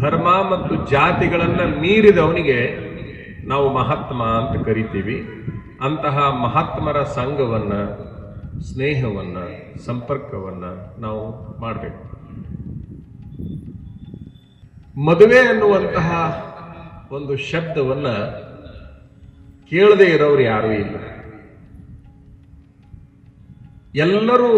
ಧರ್ಮ ಮತ್ತು ಜಾತಿಗಳನ್ನು ಮೀರಿದವನಿಗೆ ನಾವು ಮಹಾತ್ಮ ಅಂತ ಕರಿತೀವಿ. ಅಂತಹ ಮಹಾತ್ಮರ ಸಂಘವನ್ನು, ಸ್ನೇಹವನ್ನು, ಸಂಪರ್ಕವನ್ನು ನಾವು ಮಾಡಬೇಕು. ಮದುವೆ ಅನ್ನುವಂತಹ ಒಂದು ಶಬ್ದವನ್ನು ಕೇಳದೆ ಇರೋರು ಯಾರೂ ಇಲ್ಲ. ಎಲ್ಲರೂ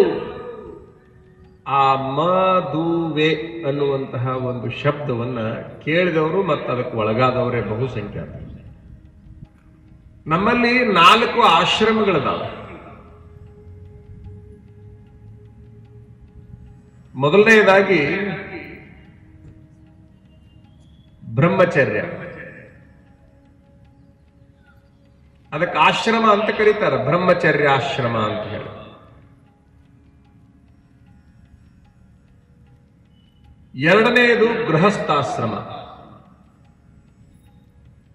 ಆ ಮದುವೆ ಅನ್ನುವಂತಹ ಒಂದು ಶಬ್ದವನ್ನ ಕೇಳಿದವರು ಮತ್ತು ಅದಕ್ಕೆ ಒಳಗಾದವರೇ ಬಹುಸಂಖ್ಯಾತ ನಮ್ಮಲ್ಲಿ ನಾಲ್ಕು ಆಶ್ರಮಗಳಿದಾವೆ. ಮೊದಲನೆಯದಾಗಿ ಬ್ರಹ್ಮಚರ್ಯ. ಅದಕ್ಕೆ ಆಶ್ರಮ ಅಂತ ಕರೀತಾರೆ ಬ್ರಹ್ಮಚರ್ಯ ಆಶ್ರಮ ಅಂತ ಹೇಳಿ. ಎರಡನೆಯದು ಗೃಹಸ್ಥಾಶ್ರಮ.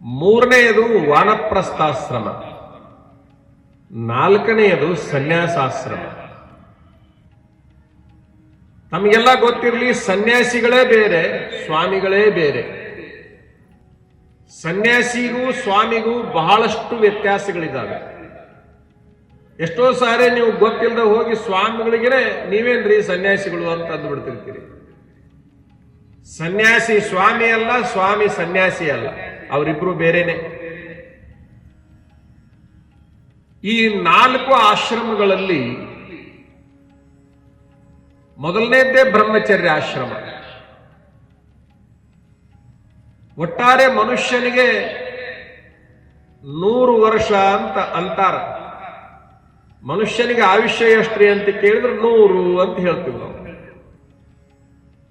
ಮೂರನೆಯದು ವಾನಪ್ರಸ್ಥಾಶ್ರಮ. ನಾಲ್ಕನೆಯದು ಸನ್ಯಾಸಾಶ್ರಮ. ನಮಗೆಲ್ಲ ಗೊತ್ತಿರಲಿ, ಸನ್ಯಾಸಿಗಳೇ ಬೇರೆ, ಸ್ವಾಮಿಗಳೇ ಬೇರೆ. ಸನ್ಯಾಸಿಗೂ ಸ್ವಾಮಿಗೂ ಬಹಳಷ್ಟು ವ್ಯತ್ಯಾಸಗಳಿದ್ದಾವೆ. ಎಷ್ಟೋ ಸಾರಿ ನೀವು ಗೊತ್ತಿಲ್ಲದೆ ಹೋಗಿ ಸ್ವಾಮಿಗಳಿಗೆ ನೀವೇನ್ರಿ ಸನ್ಯಾಸಿಗಳು ಅಂತ ಅಂದ್ಬಿಡ್ತಿರ್ತೀರಿ. ಸನ್ಯಾಸಿ ಸ್ವಾಮಿ ಅಲ್ಲ, ಸ್ವಾಮಿ ಸನ್ಯಾಸಿ ಅಲ್ಲ. ಅವರಿಬ್ರು ಬೇರೆನೆ. ಈ ನಾಲ್ಕು ಆಶ್ರಮಗಳಲ್ಲಿ ಮೊದಲನೇದ್ದೇ ಬ್ರಹ್ಮಚರ್ಯ ಆಶ್ರಮ. ಒಟ್ಟಾರೆ ಮನುಷ್ಯನಿಗೆ ನೂರು ವರ್ಷ ಅಂತ ಅಂತಾರ. ಮನುಷ್ಯನಿಗೆ ಆಯುಷ್ಯ ಎಷ್ಟ್ರಿ ಅಂತ ಕೇಳಿದ್ರೆ ನೂರು ಅಂತ ಹೇಳ್ತೀವಿ ನಾವು.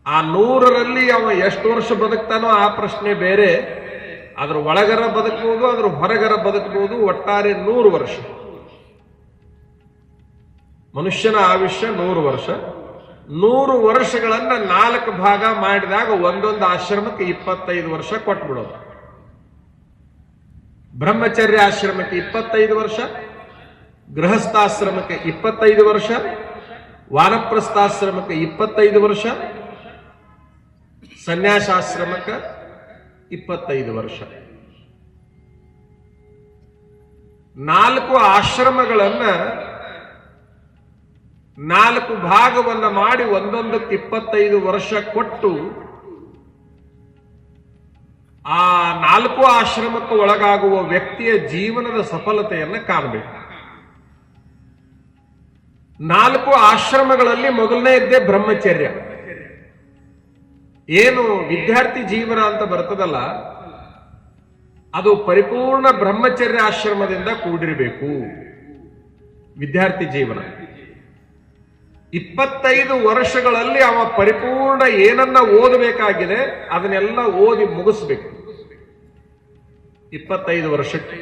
ಆ ನೂರರಲ್ಲಿ ಅವ ಎಷ್ಟು ವರ್ಷ ಬದುಕ್ತಾನೋ ಆ ಪ್ರಶ್ನೆ ಬೇರೆ. ಅದ್ರ ಒಳಗರ ಬದುಕಬಹುದು ಅದ್ರ ಹೊರಗರ ಬದುಕಬಹುದು ಒಟ್ಟಾರೆ ನೂರು ವರ್ಷ. ಮನುಷ್ಯನ ಆಯುಷ್ಯ ನೂರು ವರ್ಷ. ನೂರು ವರ್ಷಗಳನ್ನ ನಾಲ್ಕು ಭಾಗ ಮಾಡಿದಾಗ ಒಂದೊಂದು ಆಶ್ರಮಕ್ಕೆ ಇಪ್ಪತ್ತೈದು ವರ್ಷ ಕೊಟ್ಬಿಡೋದು. ಬ್ರಹ್ಮಚರ್ಯ ಆಶ್ರಮಕ್ಕೆ ಇಪ್ಪತ್ತೈದು ವರ್ಷ, ಗೃಹಸ್ಥಾಶ್ರಮಕ್ಕೆ ಇಪ್ಪತ್ತೈದು ವರ್ಷ, ವಾನಪ್ರಸ್ಥಾಶ್ರಮಕ್ಕೆ ಇಪ್ಪತ್ತೈದು ವರ್ಷ ಸನ್ಯಾಸಾಶ್ರಮಕ್ಕೆ ಇಪ್ಪತ್ತೈದು ವರ್ಷ. ನಾಲ್ಕು ಆಶ್ರಮಗಳನ್ನ ನಾಲ್ಕು ಭಾಗವನ್ನ ಮಾಡಿ ಒಂದೊಂದಕ್ಕೆ ಇಪ್ಪತ್ತೈದು ವರ್ಷ ಕೊಟ್ಟು ಆ ನಾಲ್ಕು ಆಶ್ರಮಕ್ಕೆ ಒಳಗಾಗುವ ವ್ಯಕ್ತಿಯ ಜೀವನದ ಸಫಲತೆಯನ್ನು ಕಾಣಬೇಕು. ನಾಲ್ಕು ಆಶ್ರಮಗಳಲ್ಲಿ ಮೊದಲನೇ ಇದ್ದೇ ಬ್ರಹ್ಮಚರ್ಯ. ಏನು ವಿದ್ಯಾರ್ಥಿ ಜೀವನ ಅಂತ ಬರ್ತದಲ್ಲ, ಅದು ಪರಿಪೂರ್ಣ ಬ್ರಹ್ಮಚರ್ಯ ಆಶ್ರಮದಿಂದ ಕೂಡಿರಬೇಕು. ವಿದ್ಯಾರ್ಥಿ ಜೀವನ. ಇಪ್ಪತ್ತೈದು ವರ್ಷಗಳಲ್ಲಿ ಅವ ಪರಿಪೂರ್ಣ ಏನನ್ನ ಓದಬೇಕಾಗಿದೆ, ಅದನ್ನೆಲ್ಲ ಓದಿ ಮುಗಿಸ್ಬೇಕು. ಇಪ್ಪತ್ತೈದು ವರ್ಷಕ್ಕೆ.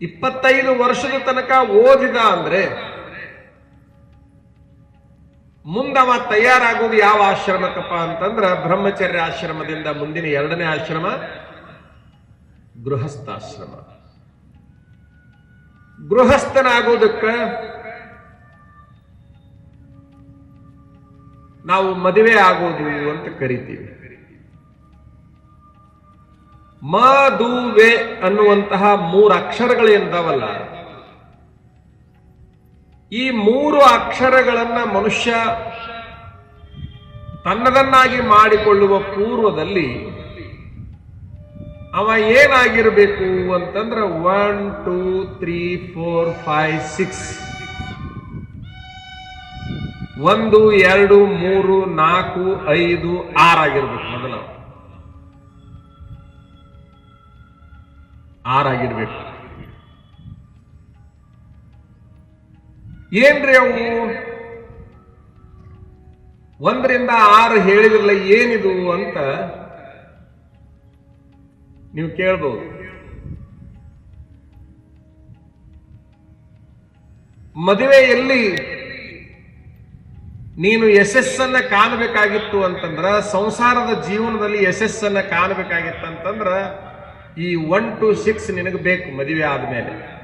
ಇಪ್ಪತ್ತೈದು ವರ್ಷದ ತನಕ ಓದಿದ ಅಂದ್ರೆ ಮುಂದವ ತಯಾರಾಗೋದು ಯಾವ ಆಶ್ರಮಕ್ಕಪ್ಪ ಅಂತಂದ್ರ ಬ್ರಹ್ಮಚರ್ಯ ಆಶ್ರಮದಿಂದ ಮುಂದಿನ ಎರಡನೇ ಆಶ್ರಮ ಗೃಹಸ್ಥಾಶ್ರಮ. ಗೃಹಸ್ಥನಾಗೋದಕ್ಕ ನಾವು ಮದುವೆ ಆಗೋದು ಅಂತ ಕರಿತೀವಿ. ಮದುವೆ ಅನ್ನುವಂತಹ ಮೂರು ಅಕ್ಷರಗಳೇಂದವಲ್ಲ ಈ ಮೂರು ಅಕ್ಷರಗಳನ್ನ ಮನುಷ್ಯ ತನ್ನದನ್ನಾಗಿ ಮಾಡಿಕೊಳ್ಳುವ ಪೂರ್ವದಲ್ಲಿ ಅವ ಏನಾಗಿರಬೇಕು ಅಂತಂದ್ರೆ one two three four five six ಒಂದು, ಎರಡು, ಮೂರು, ನಾಲ್ಕು, ಐದು ಆರಾಗಿರ್ಬೇಕು ಮೊದಲ. ಆರಾಗಿರ್ಬೇಕು ಏನ್ರಿ ಅವು? ಒಂದರಿಂದ ಆರು ಹೇಳಿದ್ರಲ್ಲ ಏನಿದು ಅಂತ ನೀವು ಕೇಳ್ಬೋದು. ಮದುವೆಯಲ್ಲಿ ನೀನು ಯಶಸ್ಸನ್ನ ಕಾಣಬೇಕಾಗಿತ್ತು ಅಂತಂದ್ರ, ಸಂಸಾರದ ಜೀವನದಲ್ಲಿ ಯಶಸ್ಸನ್ನ ಕಾಣಬೇಕಾಗಿತ್ತು ಅಂತಂದ್ರ ಈ ಒನ್ ಟು ಸಿಕ್ಸ್ ನಿನಗೆ ಬೇಕು ಮದುವೆ ಆದ್ಮೇಲೆ.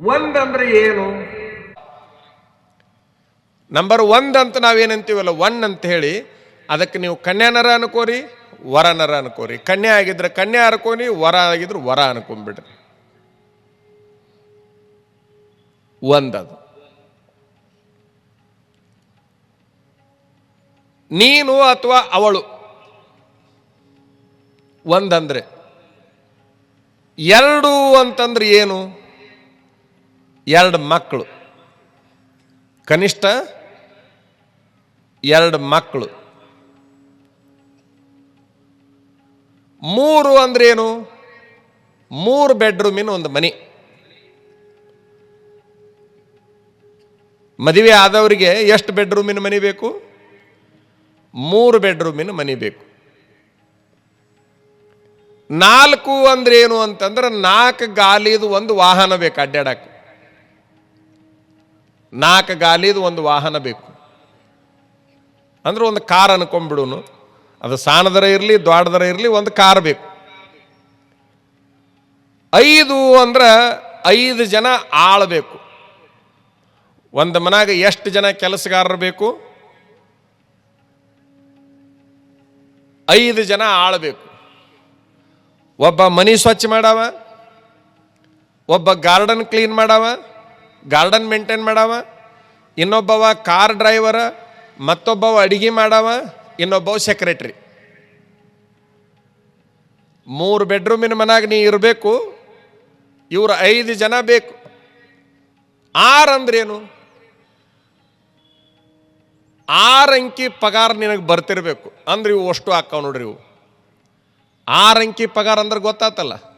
ಒಂದಂದ್ರೆ ಏನು? ನಂಬರ್ ಒಂದ್ ಅಂತ ನಾವೇನಂತೀವಲ್ಲ ಒನ್ ಅಂತ ಹೇಳಿ, ಅದಕ್ಕೆ ನೀವು ಕನ್ಯಾನರ ಅನ್ಕೋರಿ ವರನರ ಅನ್ಕೋರಿ. ಕನ್ಯೆ ಆಗಿದ್ರೆ ಕನ್ಯೆ ಅನ್ಕೋರಿ ವರ ಆಗಿದ್ರೆ ವರ ಅನ್ಕೊಂಡ್ಬಿಡ್ರಿ. ಒಂದದು ನೀನು ಅಥವಾ ಅವಳು. ಒಂದಂದ್ರೆ. ಎರಡು ಅಂತಂದ್ರೆ ಏನು? ಎರಡು ಮಕ್ಕಳು. ಕನಿಷ್ಠ ಎರಡು ಮಕ್ಕಳು. ಮೂರು ಅಂದ್ರೆ ಏನು? ಮೂರು ಬೆಡ್ರೂಮಿನ ಒಂದು ಮನೆ. ಮದುವೆ ಆದವರಿಗೆ ಎಷ್ಟು ಬೆಡ್ರೂಮಿನ ಮನೆ ಬೇಕು? ಮೂರು ಬೆಡ್ರೂಮಿನ ಮನೆ ಬೇಕು. ನಾಲ್ಕು ಅಂದ್ರೆ ಏನು ಅಂತಂದ್ರೆ ನಾಲ್ಕು ಗಾಲಿದು ಒಂದು ವಾಹನ ಬೇಕು ಅಡ್ಡಾಡಕ್ಕೆ. ನಾಲ್ಕು ಗಾಲಿದು ಒಂದು ವಾಹನ ಬೇಕು. ಅಂದ್ರೆ ಒಂದು ಕಾರ್ ಅನ್ಕೊಂಬಿಡೋನು ಅದು ಸಣ್ಣದರ ಇರಲಿ ದೊಡ್ಡದರ ಇರಲಿ, ಒಂದು ಕಾರ್ ಬೇಕು. ಐದು ಅಂದ್ರೆ ಐದು ಜನ ಆಳಬೇಕು ಒಂದು ಮನಾಗ ಎಷ್ಟು ಜನ ಕೆಲಸಗಾರರು ಬೇಕು? ಐದು ಜನ ಆಳಬೇಕು ಒಬ್ಬ ಮನಿ ಸ್ವಚ್ಛ ಮಾಡವ, ಒಬ್ಬ ಗಾರ್ಡನ್ ಕ್ಲೀನ್ ಮಾಡವ ಗಾರ್ಡನ್ ಮೇಂಟೈನ್ ಮಾಡವ, ಇನ್ನೊಬ್ಬವ ಕಾರ್ ಡ್ರೈವರ, ಮತ್ತೊಬ್ಬವ ಅಡಿಗೆ ಮಾಡವ, ಇನ್ನೊಬ್ಬವ ಸೆಕ್ರೆಟ್ರಿ. ಮೂರು ಬೆಡ್ರೂಮಿನ ಮನಾಗ ನೀ ಇರಬೇಕು, ಇವರು ಐದು ಜನ ಬೇಕು. ಆರು ಅಂದ್ರೇನು? ಆರು ಅಂಕಿ ಪಗಾರ ನಿನಗೆ ಬರ್ತಿರ್ಬೇಕು. ಅಂದ್ರೆ ಇವು ಅಷ್ಟು ಹಾಕವ್ ನೋಡ್ರಿ ಇವು. ಆರು ಅಂಕಿ ಪಗಾರ ಅಂದ್ರೆ ಗೊತ್ತಾತಲ್ಲ?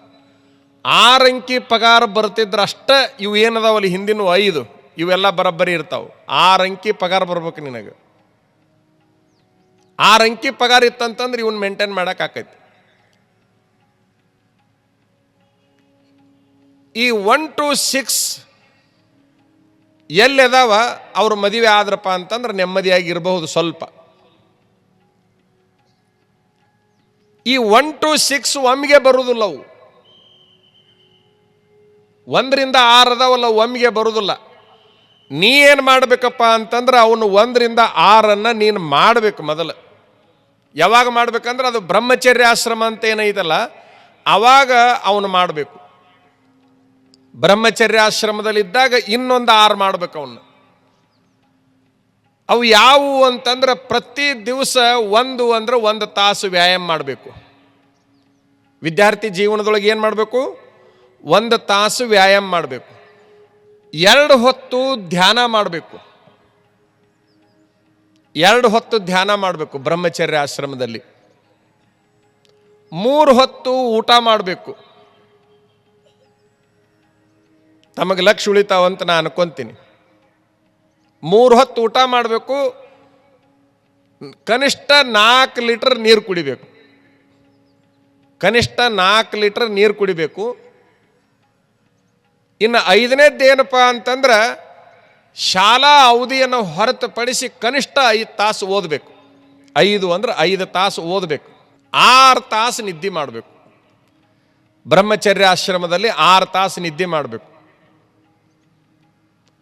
ಆರು ಅಂಕಿ ಪಗಾರ ಬರ್ತಿದ್ರೆ ಅಷ್ಟೇ ಇವು ಏನದಾವಲ್ಲಿ ಹಿಂದಿನ ಐದು, ಇವೆಲ್ಲ ಬರೋಬ್ಬರಿ ಇರ್ತಾವೆ. ಆರು ಅಂಕಿ ಪಗಾರ ಬರ್ಬೇಕು ನಿನಗೆ. ಆರು ಅಂಕಿ ಪಗಾರ ಇತ್ತಂತಂದ್ರೆ ಇವನ್ ಮೇಂಟೈನ್ ಮಾಡಕ್ ಆಕೈತಿ. ಈ ಒನ್ ಟು ಸಿಕ್ಸ್ ಎಲ್ಲೆದಾವ ಅವ್ರ ಮದುವೆ ಆದ್ರಪ್ಪ ಅಂತಂದ್ರೆ ನೆಮ್ಮದಿಯಾಗಿ ಇರಬಹುದು ಸ್ವಲ್ಪ. ಈ ಒನ್ ಟು ಸಿಕ್ಸ್ ಒಮ್ಮಿಗೆ ಬರುವುದಿಲ್ಲ ಅವು. ಒಂದರಿಂದ ಆರು ಅದಾವಲ್ಲ ಒಮ್ಮಿಗೆ ಬರುವುದಿಲ್ಲ ನೀ ಏನು ಮಾಡಬೇಕಪ್ಪ ಅಂತಂದ್ರೆ ಅವನು ಒಂದರಿಂದ ಆರನ್ನು ನೀನು ಮಾಡಬೇಕು ಮೊದಲು. ಯಾವಾಗ ಮಾಡಬೇಕಂದ್ರೆ ಅದು ಬ್ರಹ್ಮಚರ್ಯ ಆಶ್ರಮ ಅಂತ ಏನೈತಲ್ಲ, ಅವಾಗ ಅವನು ಮಾಡಬೇಕು. ಬ್ರಹ್ಮಚರ್ಯಾಶ್ರಮದಲ್ಲಿದ್ದಾಗ ಇನ್ನೊಂದು ಆರು ಮಾಡ್ಬೇಕು ಅವನು. ಅವು ಯಾವುವು ಅಂತಂದ್ರೆ ಪ್ರತಿ ದಿವಸ ಒಂದು ಅಂದ್ರೆ ಒಂದು ತಾಸು ವ್ಯಾಯಾಮ ಮಾಡಬೇಕು. ವಿದ್ಯಾರ್ಥಿ ಜೀವನದೊಳಗೆ ಏನು ಮಾಡಬೇಕು? ಒಂದು ತಾಸು ವ್ಯಾಯಾಮ ಮಾಡಬೇಕು. ಎರಡು ಹೊತ್ತು ಧ್ಯಾನ ಮಾಡಬೇಕು. ಎರಡು ಹೊತ್ತು ಧ್ಯಾನ ಮಾಡಬೇಕು ಬ್ರಹ್ಮಚರ್ಯ ಆಶ್ರಮದಲ್ಲಿ. ಮೂರು ಹೊತ್ತು ಊಟ ಮಾಡಬೇಕು. ತಮಗೆ ಲಕ್ಷ ಉಳಿತಾವಂತ ನಾನು ಅನ್ಕೊಂತೀನಿ. ಮೂರು ಹೊತ್ತು ಊಟ ಮಾಡಬೇಕು. ಕನಿಷ್ಠ ನಾಲ್ಕು ಲೀಟರ್ ನೀರು ಕುಡಿಬೇಕು. ಕನಿಷ್ಠ ನಾಲ್ಕು ಲೀಟರ್ ನೀರು ಕುಡಿಬೇಕು. ಇನ್ನು ಐದನೇದ್ದು ಏನಪ್ಪ ಅಂತಂದ್ರೆ ಶಾಲಾ ಅವಧಿಯನ್ನು ಹೊರತುಪಡಿಸಿ ಕನಿಷ್ಠ ಐದು ತಾಸು ಓದಬೇಕು. ಐದು ಅಂದ್ರೆ ಐದು ತಾಸು ಓದಬೇಕು. ಆರು ತಾಸು ನಿದ್ದೆ ಮಾಡಬೇಕು. ಬ್ರಹ್ಮಚರ್ಯ ಆಶ್ರಮದಲ್ಲಿ ಆರು ತಾಸು ನಿದ್ದೆ ಮಾಡಬೇಕು.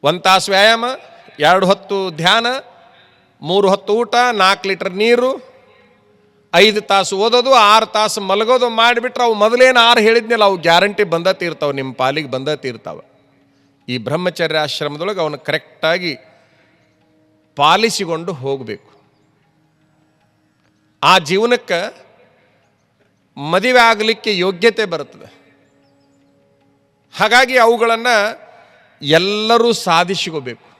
ಒಂದು ತಾಸು ವ್ಯಾಯಾಮ, ಎರಡು ಹೊತ್ತು ಧ್ಯಾನ, ಮೂರು ಹೊತ್ತು ಊಟ, ನಾಲ್ಕು ಲೀಟರ್ ನೀರು ಐದು ತಾಸು ಓದೋದು, ಆರು ತಾಸು ಮಲಗೋದು ಮಾಡಿಬಿಟ್ರೆ ಅವು ಮೊದಲೇನು ಆರು ಹೇಳಿದ್ನಲ್ಲ, ಅವು ಗ್ಯಾರಂಟಿ ಬಂದ ತೀರ್ತಾವೆ ನಿಮ್ಮ ಪಾಲಿಗೆ ಬಂದ ತೀರ್ತಾವೆ ಈ ಬ್ರಹ್ಮಚರ್ಯ ಆಶ್ರಮದೊಳಗೆ ಅವನು ಕರೆಕ್ಟಾಗಿ ಪಾಲಿಸಿಕೊಂಡು ಹೋಗಬೇಕು. ಆ ಜೀವನಕ್ಕೆ ಮದುವೆ ಆಗಲಿಕ್ಕೆ ಯೋಗ್ಯತೆ ಬರುತ್ತದೆ. ಹಾಗಾಗಿ ಅವುಗಳನ್ನು ಎಲ್ಲರೂ ಸಾಧಿಸಿಕೋಬೇಕು.